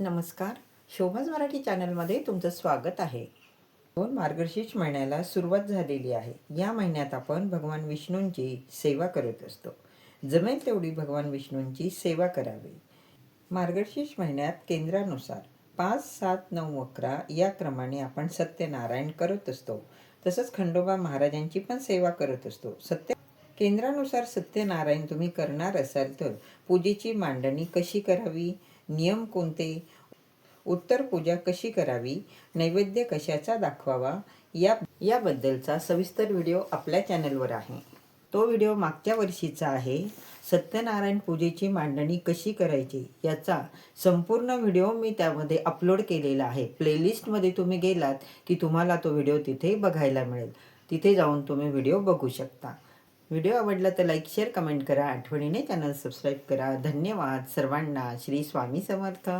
नमस्कार. शोभाज मराठी चॅनलमध्ये तुमचं स्वागत आहे. दोन मार्गशीर्ष महिन्याला सुरुवात झालेली आहे. या महिन्यात आपण भगवान विष्णूंची सेवा करत असतो. जमेल तेवढी भगवान विष्णूंची सेवा करावी. मार्गशीर्ष महिन्यात केंद्रानुसार पाच सात नऊ अकरा या क्रमाने आपण सत्यनारायण करत असतो. तसंच खंडोबा महाराजांची पण सेवा करत असतो. सत्य केंद्रानुसार सत्यनारायण तुम्ही करणार असाल तर पूजेची मांडणी कशी करावी? नियम कोणते? उत्तर पूजा कशी करावी? नैवेद्य कशाचा दाखवावा? या याबद्दलचा सविस्तर व्हिडिओ आपल्या चॅनलवर आहे. तो व्हिडिओ मागच्या वर्षीचा आहे. सत्यनारायण पूजेची मांडणी कशी करायची याचा संपूर्ण व्हिडिओ मी त्यामध्ये अपलोड केलेला आहे. प्लेलिस्टमध्ये तुम्ही गेलात की तुम्हाला तो व्हिडिओ तिथे बघायला मिळेल. तिथे जाऊन तुम्ही व्हिडिओ बघू शकता. व्हिडिओ आवडला तर लाईक शेअर कमेंट करा. आठवणीने चॅनल सबस्क्राईब करा. धन्यवाद. सर्वांना श्री स्वामी समर्थ.